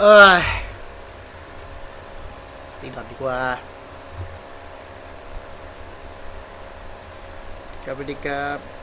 เอ้ยตีก่อนดีกว่าครับสวัสดีครับ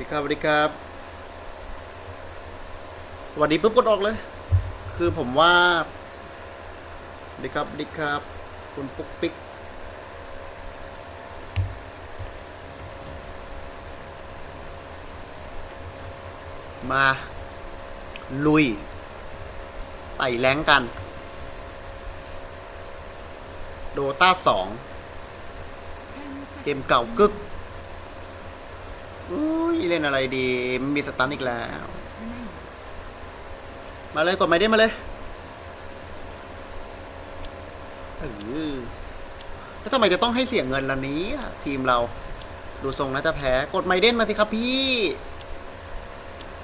ดีครับสวัสดีครับสวัสดีปุ๊บกดออกเลย คือผมว่าสวัสดีครับสวัสดีครับ คุณปุ๊กปิ๊กมา ลุยไต่แรงกัน โดตาสอง เกมเก่ากึก อุ้ยเล่นอะไรดีไม่มีสตันอีกแล้ว มาเลยกดไม่ได้มาเลยเออแล้วทำไมจะต้องให้เสียเงินล่ะนี้อะทีมเรา ดูทรงน่าจะแพ้ กดไมเดนมาสิครับพี่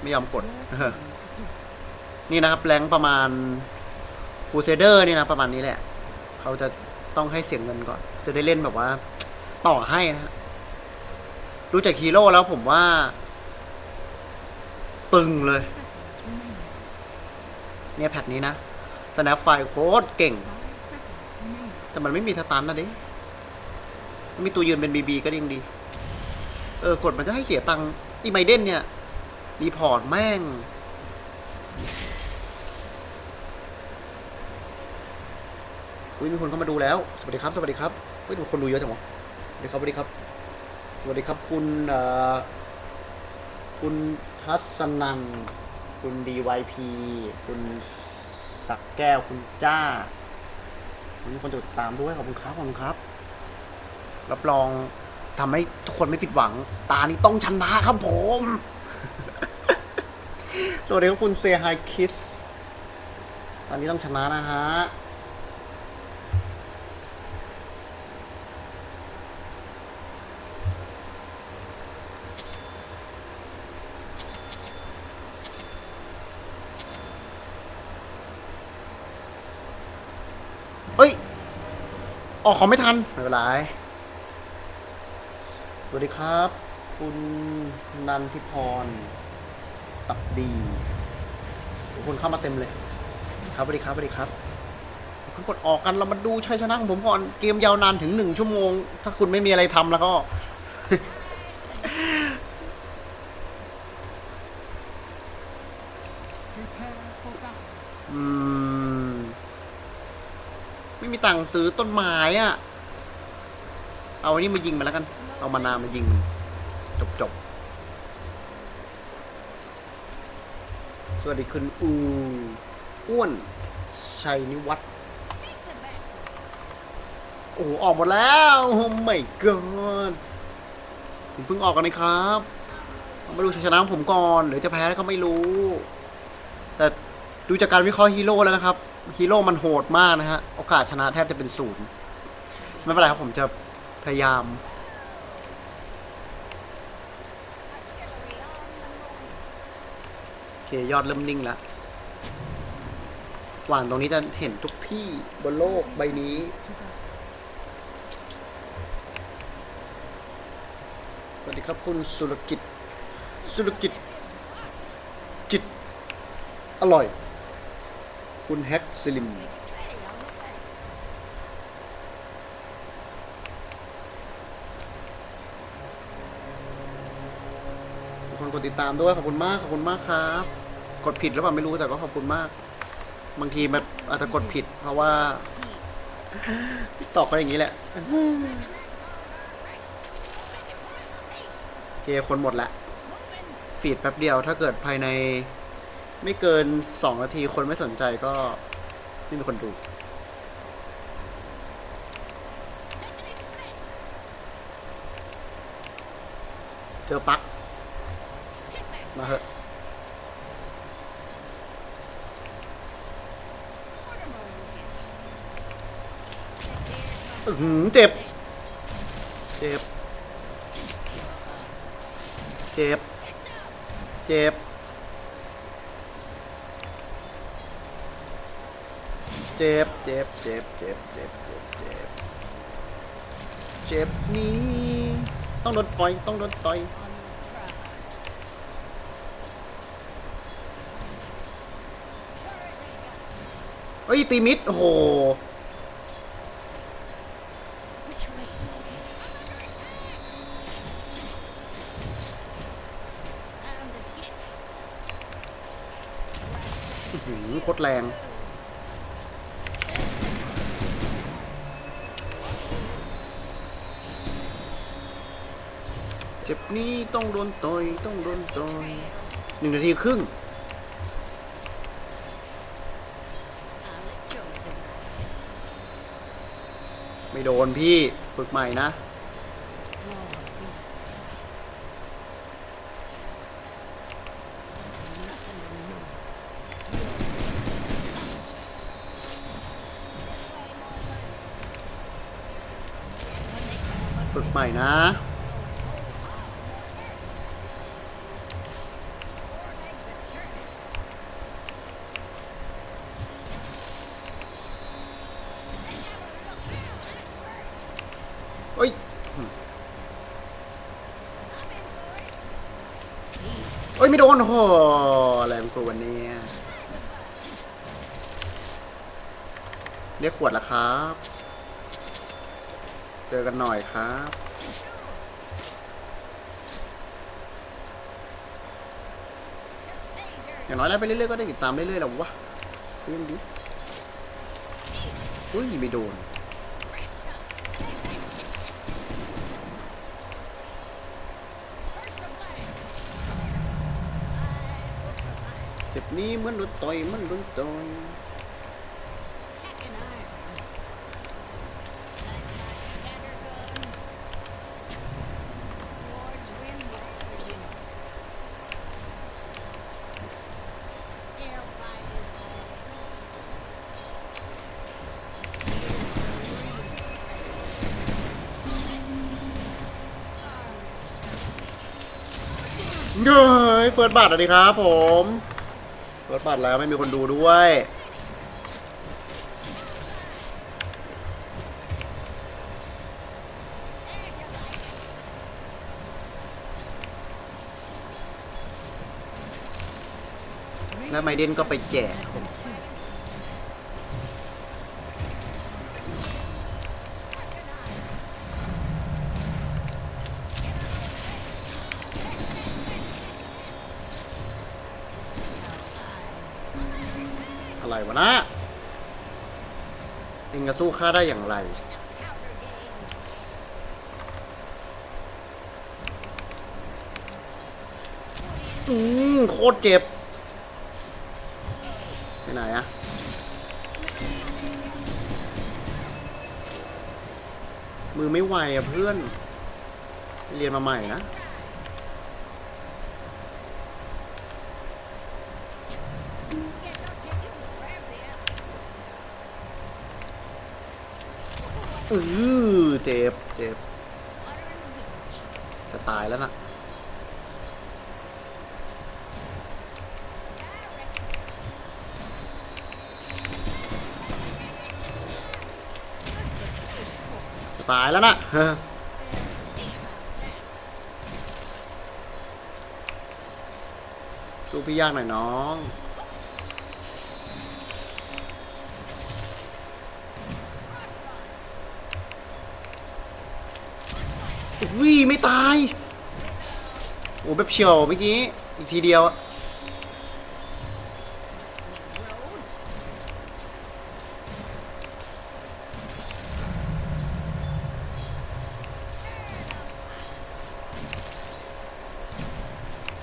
ไม่ยอมกด นี่นะครับ แรงประมาณคูเซเดอร์นี่นะประมาณนี้แหละ เขาจะต้องให้เสียเงินก่อน จะได้เล่นแบบว่า ต่อให้นะฮะ ดูจากฮีโร่แล้วผมว่า ตึงเลย เนี่ยแพทนี้นะสแนปไฟโคตรเก่ง แต่มันไม่มีสตันนะดิม,มีตัวยืนเป็นบีบีก็ยังดี เออกดมันจะให้เสียตังค์อีไมเดนเนี่ยรีพอร์ตแม่งอุ้ยมีคนเข้ามาดูแล้ว สวัสดีครับ สวัสดีครับเฮ้ยดูคนดูเยอะจังวะสวัสดีครับ สวัสดีครับ สวัสดีครับคุณคุณทัศนันคุณดีวพีคุณสักแก้วคุณจ้ามีคนติดตามด้วยขอบคุณครับขอบคุณครับ รับรองทำให้ทุกคนไม่ผิดหวัง ตานี้ต้องชนะครับผม สวัสดีครับคุณเซฮายคิสตอนนี้ต้องชนะนะฮะ ออกของไม่ทัน ไม่เป็นไร สวัสดีครับ คุณนันทิพร ตับดีทุกคนเข้ามาเต็มเลย ครับสวัสดีครับสวัสดีครับคุณกดออกกันเรามาดูชัยชนะของผมก่อน เกมยาวนานถึงหนึ่งชั่วโมง ถ้าคุณไม่มีอะไรทำแล้วก็ อืม ไม่มี ตังค์ซื้อต้นไม้อะ เอาอันนี้มายิงมาแล้วกัน เอามานามายิงจบจบสวัสดีคุณอูอ้วน ชัยนิวัฒน์โอ้โหออกหมดแล้วโอ้ไม่เกินผมเพิ่งออกกันนะครับมาดูชัยชนะผมก่อนเดี๋ยวจะแพ้ก็ไม่รู้ แต่ดูจากการวิเคราะห์ฮีโร่แล้วนะครับ ฮีโร่มันโหดมากนะฮะ โอกาสชนะแทบจะเป็นศูนย์ไม่เป็นไรครับผมจะพยายาม โอเค ยอดเริ่มนิ่งแล้วหวานตรงนี้จะเห็นทุกที่บนโลกใบนี้ สวัสดีครับคุณสุรกิจ สุรกิจ จิต อร่อย คุณแฮกซิลิม ทุกคนกดติดตามด้วย ขอบคุณมาก ขอบคุณมากครับ กดผิดหรือเปล่าไม่รู้แต่ก็ขอบคุณมาก บางทีมันอาจจะกดผิด เพราะว่าตอกก็อย่างนี้แหละ โอเค คนหมดละ ฟีดแป๊บเดียว ถ้าเกิดภายใน ไม่เกินสองนาทีคนไม่สนใจก็ไม่มีคนดู เจอปัก มาเหอะอื้อหือเจ็บ เจ็บ เจ็บ เจ็บ เจ็บเจ็บเจ็บเจ็บเจ็บเจ็บเจ็บเจ็บนี้ต้องโดนต่อยต้องโดนต่อยเฮ้ยตีมิดโอ้โหโคตรแรง เจ็บนี้ต้องโดนต่อยต้องโดนต่อยหนึ่งนาทีครึ่งไม่โดนพี่ ฝึกใหม่นะ ฝึกใหม่นะ เฮ้ยเฮ้ย ไม่โดนโอ้โหอะไรของกูวันนี้เรียกขวดละครับ เจอกันหน่อยครับอย่างน้อยแล้วไปเรื่อยๆก็ได้ติดตามเรื่อยๆแล้ววะเรื่องดิอุ้ย ไม่โดน เจ็บนี้เหมือนโดนต่อยมันโดนต่อยเฮ้ยเฟิร์สบัตสวัสดีครับผม รถบัตรแล้วไม่มีคนดูด้วย แล้วไมเดนก็ไปแจกาได้อย่างไร อืมโคตรเจ็บไปไหนอะมือไม่ไหวอะเพื่อน เรียนมาใหม่นะ อือเจ็บเจ็บจะตายแล้วนะจะตายแล้วนะเฮ้อสู้พี่ยากหน่อยน้อง วิไม่ตาย โอ้แบบเฉียวเมื่อกี้ อีกทีเดียว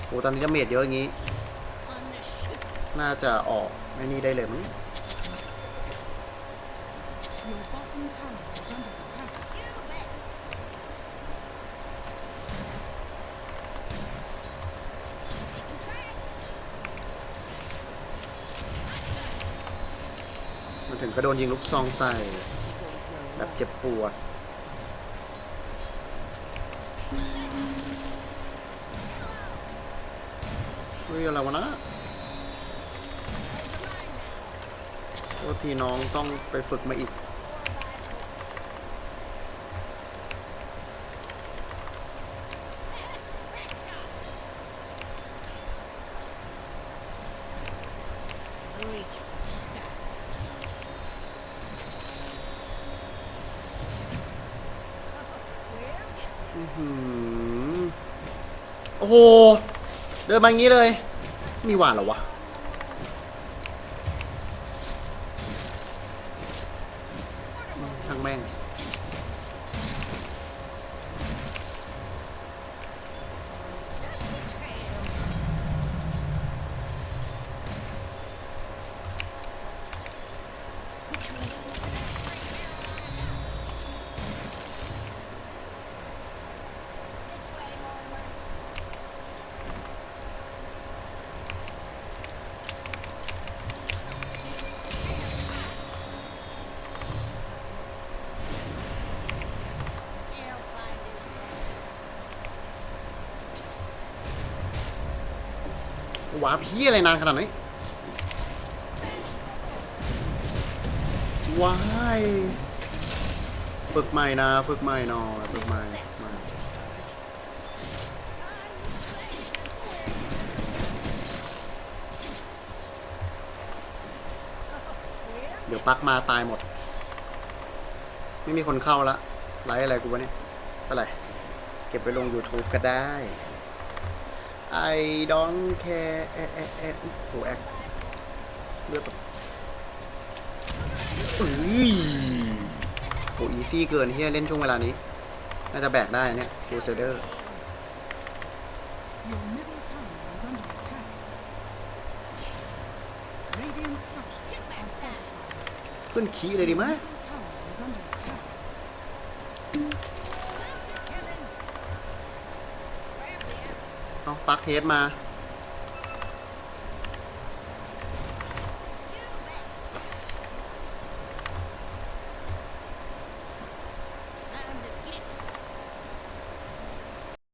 โอ้ตอนนี้ดาเมจเยอะอย่างงี้ น่าจะออกไม่นี่ได้เลยมั้ง กระโดนยิงลูกซองใส่ แบบเจ็บปวด เฮ้ย อะไรวะนะโทษทีน้องต้องไปฝึกมาอีก Reach for stars. อื้อหือ โอ้โห เดินมาอย่างนี้เลย มีหวานเหรอวะ ว้าพี่อะไรนานขนาดนี้ว้ายฝึกใหม่นะฝึกใหม่นอยฝึกใหม่ฝึกใหม่เดี๋ยวปักมาตายหมด ไม่มีคนเข้าละไลฟ์อะไรกูวะเนี่ยอะไร เก็บไปลง YouTube ก็ได้ I don't care แอะแอะแอะโหแอคเลือดแบบอุ้ยโหอีซี่เกินที่เล่นช่วงเวลานี้ น่าจะแบกได้เนี่ยคูเซเดอร์ Your middle tower is under attack. Radiant structures are fortified. ขึ้นคีย์เลยดีไหม เอาปักเทสมา